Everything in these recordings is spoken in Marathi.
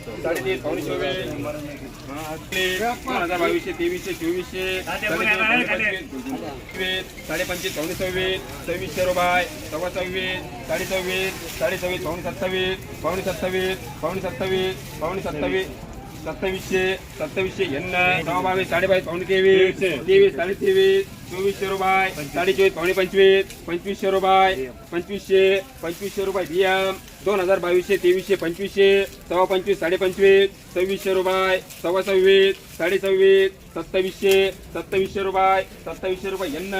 साडे तेवीस पावणे चोवीस हा, आपले दोन हजार बावीसशे तेवीसशे चोवीसशे एकवीस साडे पंचवीस पावणे सव्वीस सव्वीसशे रुपये सव्वा सव्वीस साडे सव्वीस साडे सव्वीस पावणे सत्तावीस पावणे सत्तावीस पावणे सत्तावीस पावणे सत्तावीस सत्तावीसशे सत्तावीसशे एन्न सहा बावीस साडे बावीस पावणे तेवीस तेवीस साडे तेवीस चोवीसशे रुपये साडे चोवीस पावणे पंचवीस पंचवीसशे रुपये पंचवीसशे पंचवीसशे रुपये बियम दोन हजार बावीसशे तेवीसशे पंचवीसशे सव्वा पंचवीस साडे पंचवीस सव्वीसशे रुपये सव्वा सव्वीस साडे सव्वीस सत्तावीसशे सत्तावीसशे रुपये सत्तावीसशे रुपये एन्न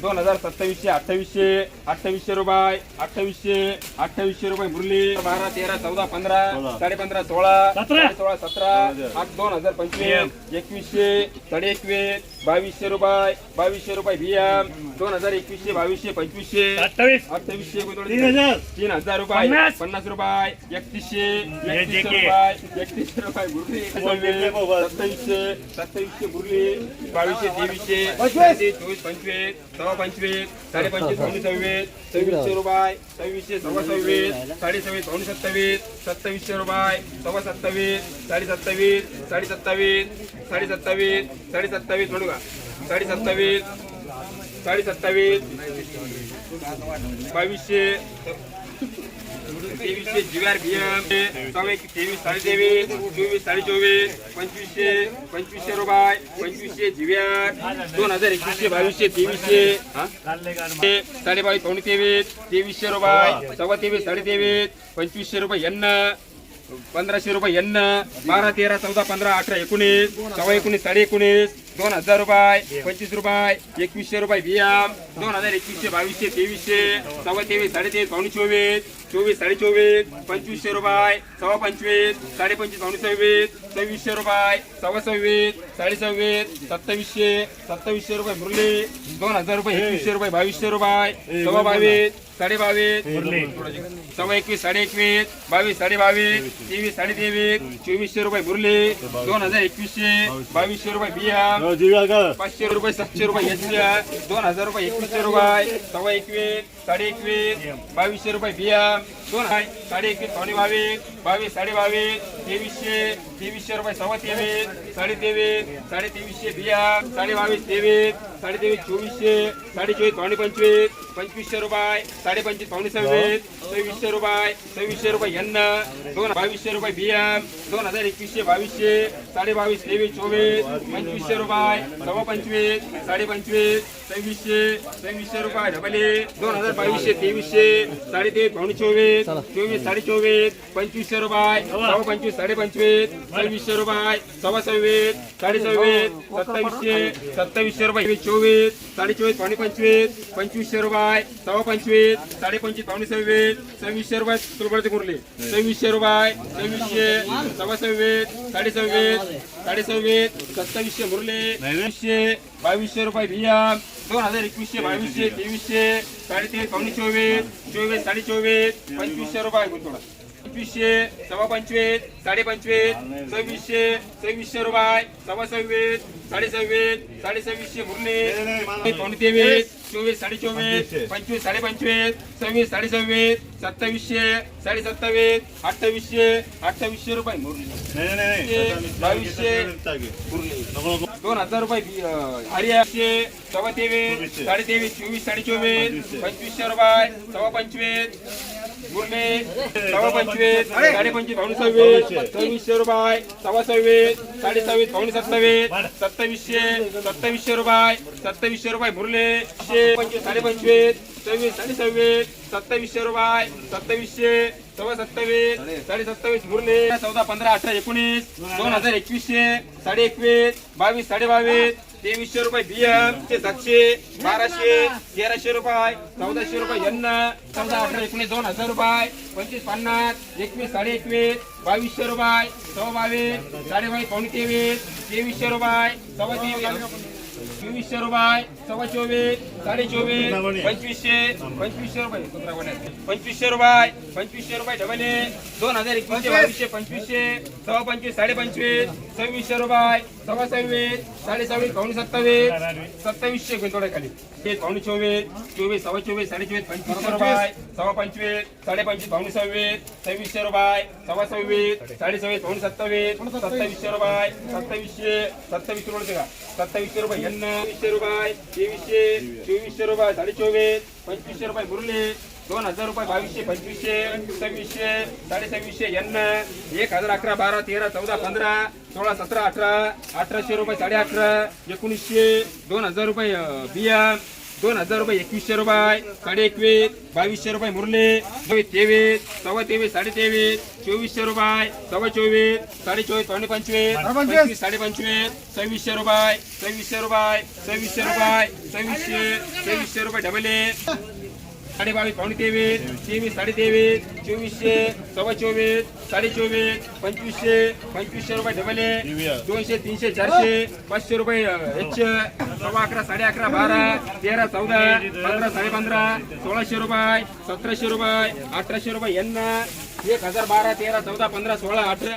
दोन हजार सत्तावीसशे अठ्ठावीसशे अठ्ठावीसशे रुपये अठ्ठावीसशे अठ्ठावीसशे रुपये मुरली बारा तेरा चौदा पंधरा साडे पंधरा सोळा सोळा सतरा आठ दोन हजार पंचवीस एकवीसशे साडे एकवीस बावीसशे रुपये बावीसशे रुपये बियम दोन हजार एकवीसशे बावीसशे पंचवीसशे अठ्ठावीस अठ्ठावीसशे तीन हजार. रुपये पन्नास. रुपये एकतीसशे एकतीसशे जे के. रुपये एकतीसशे रुपये बुरली सत्तावीसशे सत्तावीसशे बुरली बावीसशे तेवीसशे तेवीस चोवीस पंचवीस सव्वा पंचवीस साडे पंचवीस पावणे सव्वीस सव्वीसशे रुपये सव्वीसशे सव्वा सव्वीस साडे सव्वीस पावणे सत्तावीस सत्तावीसशे रुपये सव्वा सत्तावीस साडे सत्तावीस साडे सत्तावीस साडे सत्तावीस साडे सत्तावीस म्हणू का साडे सत्तावीस साडे सत्तावीस बावीसशे तेवीसशे जीवार बियम सव्वा तेवीस साडेतेवीस चोवीस साडे चोवीस पंचवीसशे पंचवीसशे रुपये पंचवीसशे जीवार दोन हजार एकवीसशे बावीसशे तेवीसशे साडेबावीस ते साडे बावीस पावणे तेवीस तेवीसशे रुपये सव्वा तेवीस साडे तेवीस पंचवीसशे रुपये यन्न पंधराशे रुपये यन्न बारा तेरा चौदा पंधरा अठरा एकोणीस सव्वा एकोणीस साडे एकोणीस दोन हजार रुपये पंचवीस रुपये एकवीसशे रुपये बियाम दोन हजार एकवीसशे बावीसशे तेवीसशे सव्वा तेवीस साडे तेवीस पावणे चोवीस चोवीस साडे चोवीस पंचवीसशे रुपये सव्वा पंचवीस साडे पंचवीस पावणे सव्वीस सव्वीसशे रुपये सव्वा सव्वीस साडे सव्वीस सत्तावीसशे सत्तावीसशे रुपये मुरली दोन हजार रुपये एकवीसशे रुपये बावीसशे रुपये सव्वा बावीस साडे बावीस सव्वा एकवीस साडे एकवीस बावीस साडे बावीस तेवीस साडे तेवीस चोवीसशे रुपये बुरले दोन हजार एकवीसशे बावीसशे रुपये बिया पाचशे रुपये सातशे रुपये एसशे दोन हजार रुपये एकवीसशे रुपये सव्वा एकवीस साडे एकवीस बावीसशे रुपये बिया. दोन आहे साडे एकवीस पावणे बावीस बावीस साडे बावीस तेवीसशे तेवीसशे रुपये सव्वा तेवीस साडे तेवीस साडे तेवीसशे बिया साडे बावीस तेवीस. साडेतेवीस चोवीसशे साडे चोवीस पावणे पंचवीस पंचवीसशे रुपये साडे पंचवीस पावणे सव्वीस सव्वीसशे रुपये सव्वीसशे रुपये यन्न दोन बावीसशे रुपये बियम दोन हजार एकवीसशे बावीसशे साडे बावीस तेवीस चोवीस पंचवीसशे रुपये सव्वा पंचवीस साडे पंचवीस सव्वीसशे सव्वीसशे रुपये डबल दोन हजार बावीसशे तेवीसशे साडे तेवीस पावणे चोवीस चोवीस साडे चोवीस पंचवीसशे रुपये सव्वा पंचवीस साडे पंचवीस सव्वीसशे रुपये सव्वा सव्वीस साडे सव्वीस सत्तावीसशे सत्तावीसशे रुपये चोवीस साडे चोवीस पावणे पंचवीस पंचवीसशे रुपये सव्वा पंचवीस साडे पंचवीस पावणे सव्वीस सव्वीसशे रुपये तुरबडचे कुरले सव्वीसशे रुपये सव्वीसशे सव्वा सव्वीस साडे सव्वीस साडे सव्वीस सत्तावीसशे मुरले. बावीसशे रुपये बिया दोन हजार एकवीसशे बावीसशे तेवीसशे साडेतीस पावणे चोवीस चोवीस साडे चोवीस पंचवीसशे रुपये गुंतवणूक पंचवीसशे सव्वा पंचवीस साडे पंचवीस सव्वीसशे सव्वीसशे रुपये सव्वा सव्वीस साडे सव्वीस साडे सव्वीसशे मुरले पावणे तेवीस चोवीस साडे चोवीस पंचवीस साडे पंचवीस सव्वीस साडे सव्वीस सत्तावीसशे साडे सत्तावीस अठ्ठावीसशे अठ्ठावीसशे रुपये मुरले. बावीसशे दोन हजार रुपये हरियाणशे सव्वा तेवीस साडे तेवीस चोवीस साडे चोवीस पंचवीसशे रुपये सव्वा पंचवीस सव्वा पंचवीस साडे पंचवीस पावणे सव्वीस सव्वीसशे रुपये सव्वा सव्वीस साडे सव्वीस पावणे सत्तावीस सत्तावीसशे सत्तावीसशे रुपये सत्तावीसशे रुपये मुरले पंचवीस साडे पंचवीस सव्वीस साडे सव्वीस सत्तावीसशे रुपये सत्तावीसशे सव्वा सत्तावीस साडे सत्तावीस मुरले चौदा पंधरा अठरा एकोणीस दोन हजार एकवीसशे साडे एकवीस बावीस साडे बावीस तेवीसशे रुपये बियम ते सातशे बाराशे तेराशे रुपये चौदाशे रुपये यन्न चौदा अठरा एकोणीस दोन हजार रुपये पंचवीस पन्नास एकवीस साडे एकवीस बावीसशे रुपये सव्वा बावीस साडे बावीस पावणे तेवीस तेवीसशे रुपये सव्वा तेवीस चोवीसशे रुपये सव्वा चोवीस साडे चोवीस पंचवीसशे पंचवीसशे रुपये. पंचवीसशे रुपये पंचवीसशे रुपये डबल ए दोन हजार एकवीसशे बावीसशे पंचवीसशे सव्वा पंचवीस साडे पंचवीस सव्वीसशे रुपये सव्वा सव्वीस साडे सव्वीस पावणे सत्तावीस सत्तावीसशे गुंतवडे खाली ते पावणे चोवीस चोवीस सव्वा चोवीस साडे चोवीस पंचवीसशे रुपये सव्वा पंचवीस साडे पंचवीस पावणे सव्वीस सव्वीसशे रुपये सव्वा सव्वीस साडे सव्वीस पावणे सत्तावीस सत्तावीसशे रुपये सत्तावीसशे सत्तावीसशे रुपये सत्तावीसशे रुपये यांना वीसशे रुपये तेवीसशे चोवीसशे रुपये साडे चोवीस पंचवीसशे रुपये मुरली दोन हजार रुपये बावीसशे पंचवीसशे सव्वीसशे साडे सव्वीसशे यांना एक हजार अकरा बारा तेरा चौदा पंधरा सोळा सतरा अठरा अठराशे रुपये साडे अठरा एकोणीसशे दोन हजार रुपये बिया दोन हजार रुपये एकवीसशे रुपये साडे एकवीस बावीसशे रुपये मुरले तेवीस सव्वा तेवीस साडे तेवीस चोवीसशे रुपये सव्वा चोवीस साडे चोवीस पावणे पंचवीस. पंचवीस साडे पंचवीस सव्वीसशे रुपये सव्वीसशे रुपये सव्वीसशे रुपये सव्वीसशे सव्वीसशे रुपये डबल साडे बावीस पावणे तेवीस तेवीस साडे तेवीस चोवीसशे सव्वा चोवीस साडे चोवीस पंचवीसशे पंचवीसशे रुपये डबल दोनशे तीनशे चारशे पाचशे रुपये एकशे सव्वा अकरा साडे अकरा बारा तेरा चौदा पंधरा साडे पंधरा सोळाशे रुपये सतराशे रुपये अठराशे रुपये यांना एक हजार बारा तेरा चौदा पंधरा सोळा अठरा.